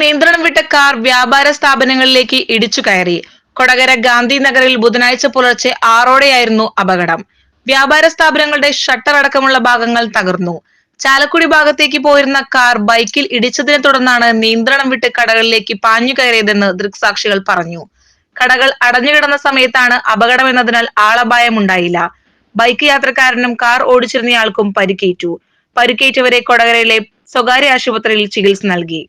നിയന്ത്രണം വിട്ട കാർ വ്യാപാര സ്ഥാപനങ്ങളിലേക്ക് ഇടിച്ചു കയറി. കൊടകര ഗാന്ധി നഗറിൽ ബുധനാഴ്ച പുലർച്ചെ ആറോടെയായിരുന്നു അപകടം. വ്യാപാര സ്ഥാപനങ്ങളുടെ ഷട്ടർ അടക്കമുള്ള ഭാഗങ്ങൾ തകർന്നു. ചാലക്കുടി ഭാഗത്തേക്ക് പോയിരുന്ന കാർ ബൈക്കിൽ ഇടിച്ചതിനെ തുടർന്നാണ് നിയന്ത്രണം വിട്ട് കടകളിലേക്ക് പാഞ്ഞു കയറിയതെന്ന് ദൃക്സാക്ഷികൾ പറഞ്ഞു. കടകൾ അടഞ്ഞുകിടന്ന സമയത്താണ് അപകടമെന്നതിനാൽ ആളപായമുണ്ടായില്ല. ബൈക്ക് യാത്രക്കാരനും കാർ ഓടിച്ചിരുന്നയാൾക്കും പരിക്കേറ്റു. പരിക്കേറ്റവരെ കൊടകരയിലെ സ്വകാര്യ ആശുപത്രിയിൽ ചികിത്സ നൽകി.